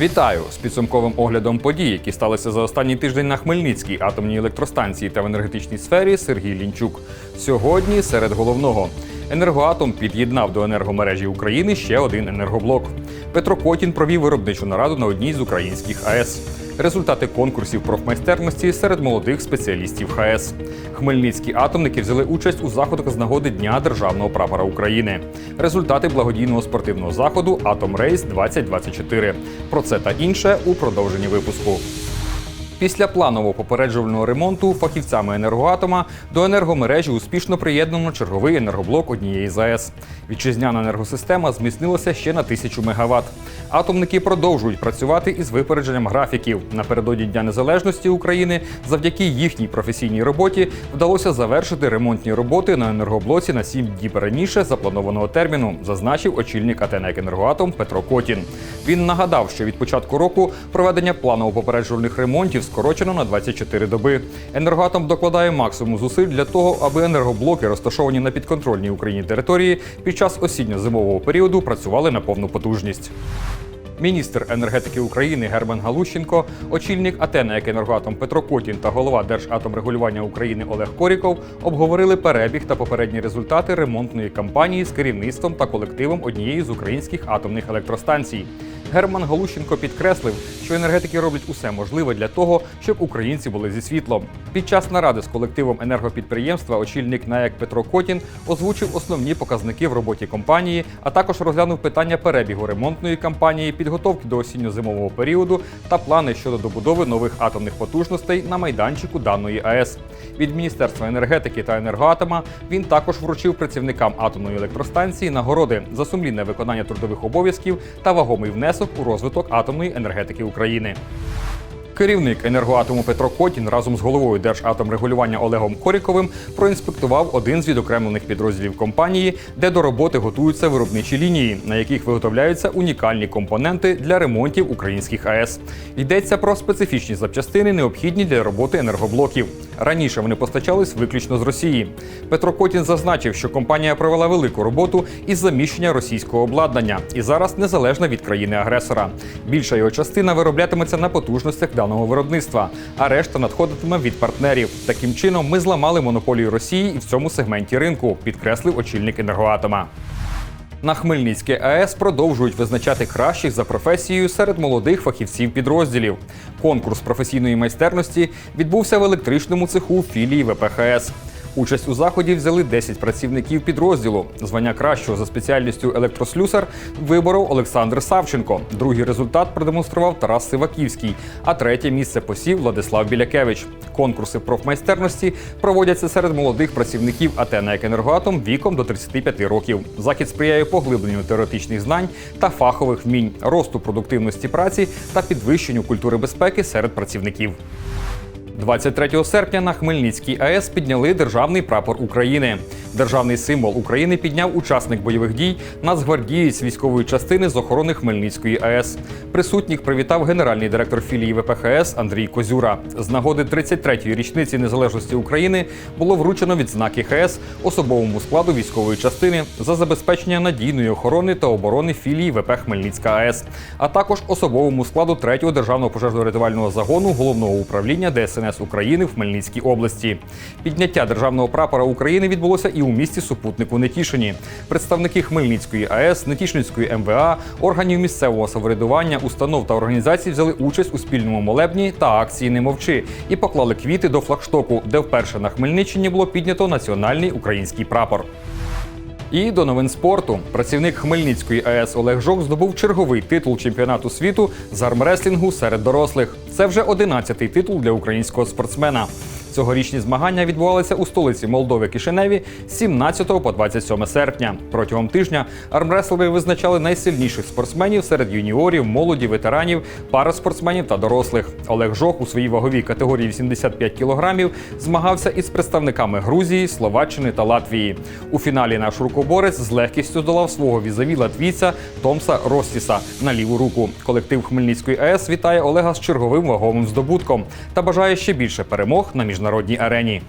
Вітаю з підсумковим оглядом подій, які сталися за останній тиждень на Хмельницькій атомній електростанції та в енергетичній сфері Сергій Лінчук. Сьогодні серед головного енергоатом під'єднав до енергомережі України ще один енергоблок. Петро Котін провів виробничу нараду на одній з українських АЕС. Результати конкурсів профмайстерності серед молодих спеціалістів ХС. Хмельницькі атомники взяли участь у заходах з нагоди Дня державного прапора України. Результати благодійного спортивного заходу Атом Рейс 2024. Про це та інше у продовженні випуску. Після планового попереджувального ремонту фахівцями енергоатома до енергомережі успішно приєднано черговий енергоблок однієї з АЕС. Вітчизняна енергосистема зміцнилася ще на тисячу мегаватт. Атомники продовжують працювати із випередженням графіків. Напередодні Дня Незалежності України завдяки їхній професійній роботі вдалося завершити ремонтні роботи на енергоблоці на 7 діб раніше запланованого терміну, зазначив очільник АТ «НЕК Енергоатом Петро Котін. Він нагадав, що від початку року проведення планово попереджувальних ремонтів скорочено на 24 доби. Енергоатом докладає максимум зусиль для того, аби енергоблоки, розташовані на підконтрольній Україні території, під час осінньо-зимового періоду працювали на повну потужність. Міністр енергетики України Герман Галущенко, очільник АТ «НЕК Енергоатом Петро Котін та голова Держатомрегулювання України Олег Коріков обговорили перебіг та попередні результати ремонтної кампанії з керівництвом та колективом однієї з українських атомних електростанцій. Герман Галущенко підкреслив, що енергетики роблять усе можливе для того, щоб українці були зі світлом. Під час наради з колективом енергопідприємства очільник НАЕК Петро Котін озвучив основні показники в роботі компанії, а також розглянув питання перебігу ремонтної кампанії, підготовки до осінньо-зимового періоду та плани щодо добудови нових атомних потужностей на майданчику даної АЕС. Від Міністерства енергетики та енергоатома він також вручив працівникам атомної електростанції нагороди за сумлінне виконання трудових обов'язків та вагомий внесок у розвиток атомної енергетики України. Керівник енергоатому Петро Котін разом з головою Держатомрегулювання Олегом Коріковим проінспектував один з відокремлених підрозділів компанії, де до роботи готуються виробничі лінії, на яких виготовляються унікальні компоненти для ремонтів українських АЕС. Йдеться про специфічні запчастини, необхідні для роботи енергоблоків. Раніше вони постачались виключно з Росії. Петро Котін зазначив, що компанія провела велику роботу із заміщення російського обладнання і зараз незалежна від країни-агресора. Більша його частина вироблятиметься на потужностях даного виробництва, а решта надходитиме від партнерів. Таким чином, ми зламали монополію Росії і в цьому сегменті ринку, підкреслив очільник енергоатома. На Хмельницькій АЕС продовжують визначати кращих за професією серед молодих фахівців підрозділів. Конкурс професійної майстерності відбувся в електричному цеху філії ВПХС. Участь у заході взяли 10 працівників підрозділу. Звання кращого за спеціальністю електрослюсар виборов Олександр Савченко. Другий результат продемонстрував Тарас Сиваківський, а третє місце посів Владислав Білякевич. Конкурси профмайстерності проводяться серед молодих працівників АТ «НЕК Енергоатом віком до 35 років. Захід сприяє поглибленню теоретичних знань та фахових вмінь, росту продуктивності праці та підвищенню культури безпеки серед працівників. 23 серпня на Хмельницькій АЕС підняли державний прапор України. Державний символ України підняв учасник бойових дій нацгвардієць військової частини з охорони Хмельницької АЕС. Присутніх привітав генеральний директор філії ВПХС Андрій Козюра. З нагоди 33-ї річниці незалежності України було вручено відзнаки ХС особовому складу військової частини за забезпечення надійної охорони та оборони філії ВП Хмельницька АЕС, а також особовому складу 3-го державного пожежно-рятувального загону головного управління ДСНС України в Хмельницькій області. Підняття державного прапора України відбулося і у місті супутнику Нетішині. Представники Хмельницької АЕС, Нетішинської МВА, органів місцевого самоврядування, установ та організацій взяли участь у спільному молебні та акції Не мовчи і поклали квіти до флагштоку, де вперше на Хмельниччині було піднято національний український прапор. І до новин спорту працівник Хмельницької АЕС Олег Жок здобув черговий титул чемпіонату світу з армреслінгу серед дорослих. Це вже 11-й титул для українського спортсмена. Цьогорічні змагання відбувалися у столиці Молдови Кишиневі з 17 по 27 серпня. Протягом тижня армреслери визначали найсильніших спортсменів серед юніорів, молоді, ветеранів, параспортсменів та дорослих. Олег Жох у своїй ваговій категорії 85 кілограмів змагався із представниками Грузії, Словаччини та Латвії. У фіналі наш рукоборець з легкістю здолав свого візаві латвійця Томса Ростіса на ліву руку. Колектив Хмельницької АЕС вітає Олега з черговим ваговим здобутком та бажає ще більше перемог на міжнародній арені.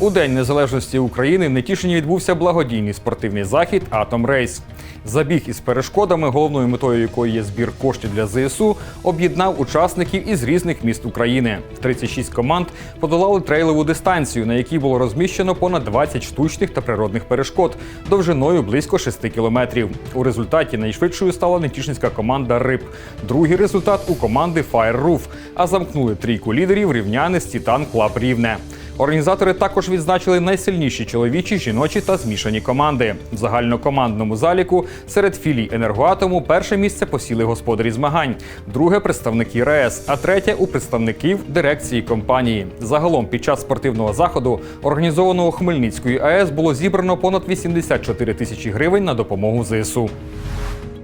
У День Незалежності України в Нетішині відбувся благодійний спортивний захід Атом Рейс. Забіг із перешкодами, головною метою якої є збір коштів для ЗСУ, об'єднав учасників із різних міст України. 36 команд подолали трейлову дистанцію, на якій було розміщено понад 20 штучних та природних перешкод довжиною близько 6 кілометрів. У результаті найшвидшою стала нетішинська команда Риб. Другий результат у команди Fire Roof, а замкнули трійку лідерів рівняни з Титан Клаб Рівне. Організатори також відзначили найсильніші чоловічі, жіночі та змішані команди. В загальнокомандному заліку серед філій енергоатому перше місце посіли господарі змагань, друге представники РАЕС, а третє у представників дирекції компанії. Загалом під час спортивного заходу, організованого Хмельницькою АЕС, було зібрано понад 84 тисячі гривень на допомогу ЗСУ.